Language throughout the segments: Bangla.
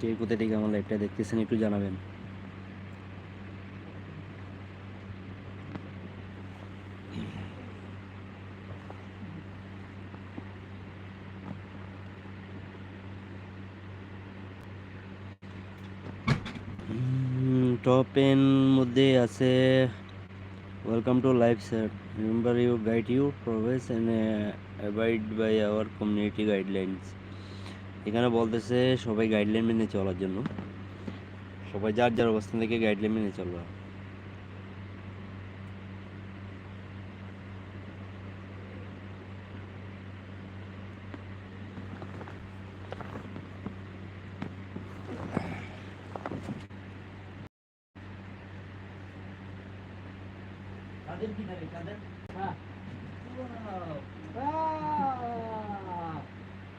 কে কোথা থেকে আমার লাইভটা দেখতেছেন একটু জানাবেন। টপ টেন মধ্যে আছে welcome to live sir remember you guide you progress and abide by our community guidelines এখানে বলতেছে সবাই গাইডলাইন মেনে চলার জন্য। সবাই যার যার অবস্থান থেকে গাইডলাইন মেনে চলবা। কাদের কি কাদের হ্যাঁ।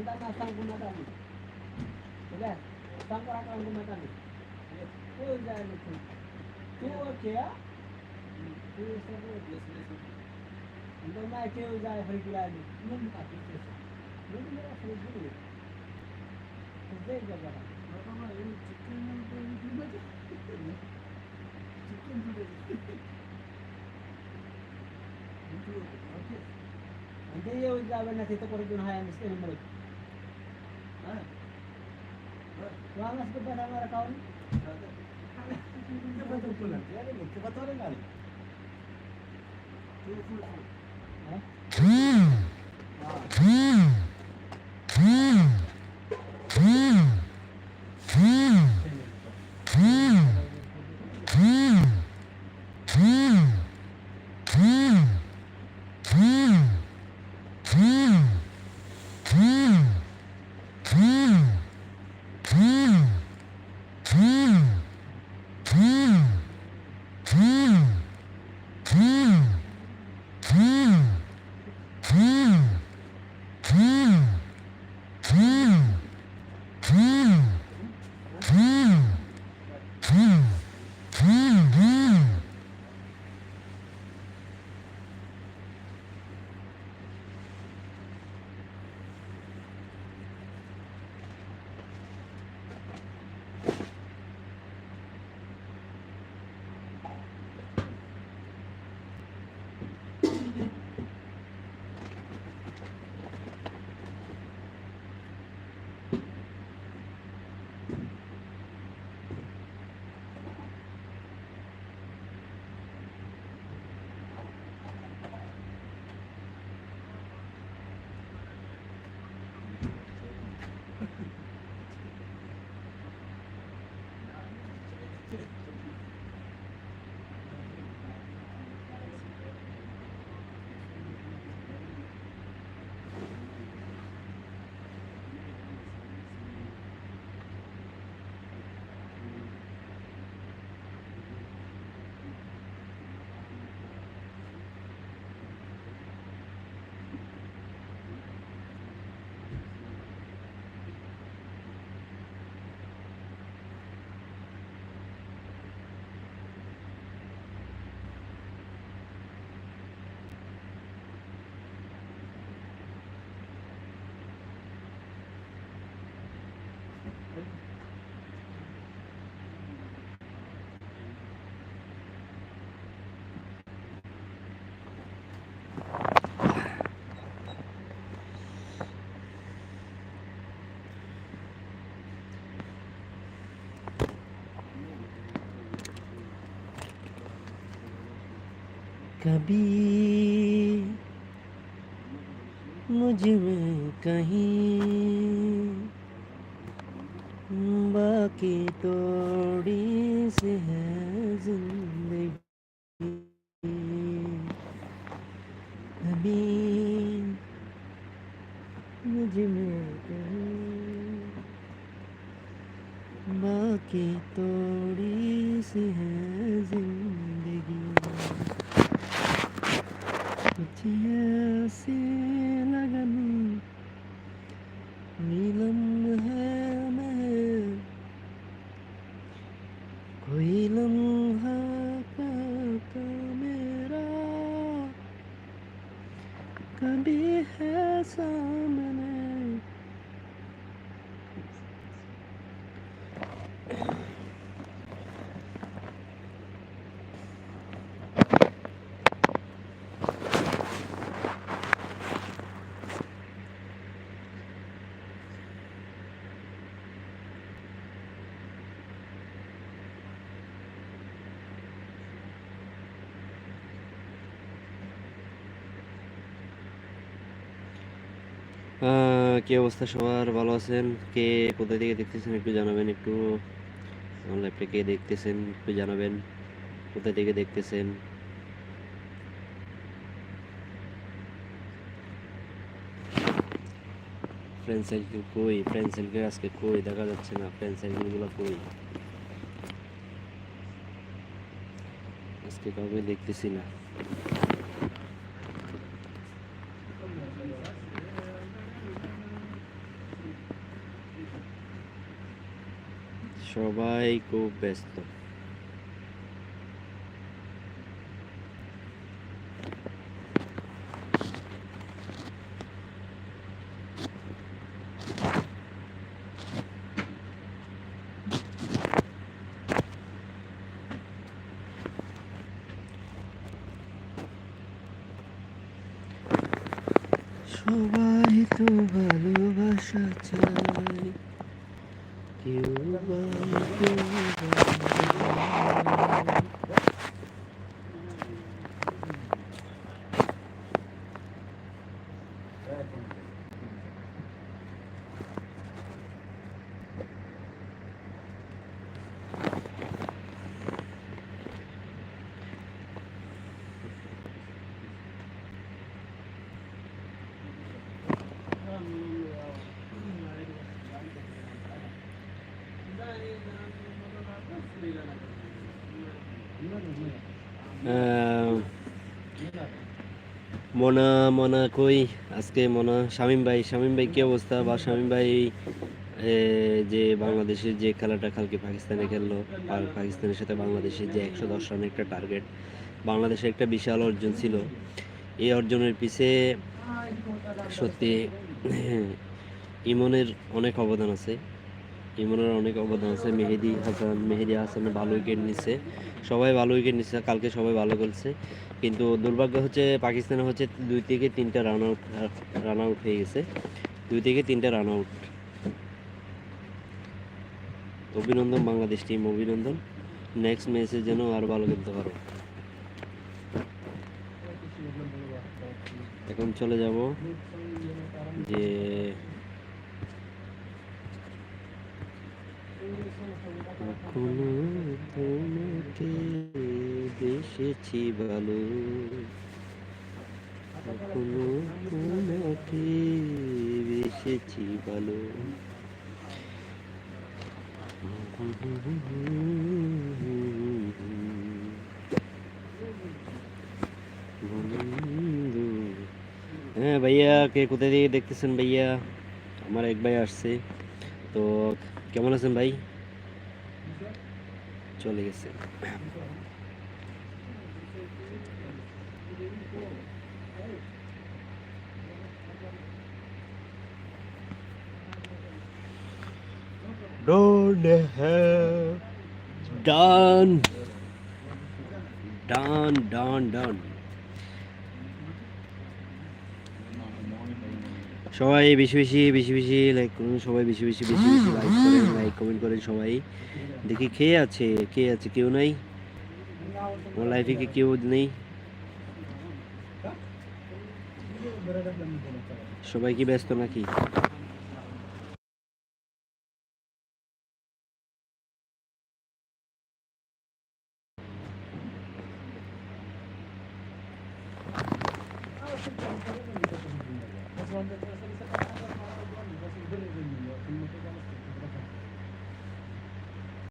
Manda masang gumadan. Sudah, sampai akan gumadan. Oh, jangan lupa. Tu okey ya? Tu semua. Untuk mai ke uzai hari bulan ni. Mun tak tu. Mun mera free dulu. Uzai jaga. Bapa ini chicken yang tu itu baca. Chicken वापस के बड़ा हमारा काम ये बता बोला यार मुझे बता रहे गाड़ी तू फुल हाँ। हाँ। कभी मुझमें कहीं बाकी थोड़ी से है ज़िंदगी। कभी मुझमें कहीं बाकी थोड़ी से है ज़िंदगी। कुछ ऐसी लगन नीलम है मैं कोई लम्हा का मेरा कभी है सामने কি অবস্থা সবার? ভালো আছেন? কে কোথা থেকে দেখতেছেন একটু জানাবেন একটু। আমার লাইভটা কে দেখতেছেন একটু জানাবেন। কোথা থেকে দেখতেছেন? ফ্রেন্ড সার্কেল কই? ফ্রেন্ড সার্কেল আজকে কই? দেখা যাচ্ছে না। ফ্রেন্ড সার্কেলগুলো কই? আজকে কাউকে দেখতেছি না। সবাই খুব ব্যস্ত। সবাই তো ভালোবাসা চায় কেউ বা কেউ বা আহ, মনা মনা কই? আজকে মনা, শামিম ভাই শামিম ভাই কি অবস্থা? বা শামিম ভাই যে বাংলাদেশের যে খেলাটা কালকে পাকিস্তানে খেললো, আর পাকিস্তানের সাথে বাংলাদেশের যে একশো দশ রানের একটা টার্গেট বাংলাদেশের একটা বিশাল অর্জন ছিল। এই অর্জনের পিছে সত্যি, ইমনের অনেক অবদান আছে। ইমনের অনেক অবদান আছে। মেহেদি হাসান মেহেদি হাসান ভালো উইকেট নিচ্ছে সবাই ভালো উইকেট নিচ্ছে কালকে সবাই ভালো করছে কিন্তু দুর্ভাগ্য হচ্ছে পাকিস্তানে হচ্ছে দুই থেকে তিনটা রান আউট রান আউট হয়ে গেছে। দুই থেকে তিনটা রান আউট অভিনন্দন বাংলাদেশ টিম অভিনন্দন। নেক্সট ম্যাচে যেন আর ভালো খেলতে পারো। এখন চলে যাব যে বেসেছি ভালো কখনো তোমাকে বেসেছি ভালো বন্ধু হ্যাঁ ভাইয়া কে কোথায় থেকে দেখতেছেন ভাইয়া আমার এক ভাই আসছে তো কেমন আছেন ভাই চলে গেছে Don't have. Done. Done done done. সবাই বেশি বেশি বেশি বেশি লাইক করুন, সবাই বেশি বেশি বেশি বেশি লাইক করেন লাইক কমেন্ট করেন সবাই। দেখি কে আছে কে আছে, কেউ নাই? আমার লাইফে কি কেউ নেই? সবাই কি ব্যস্ত নাকি? Gracias.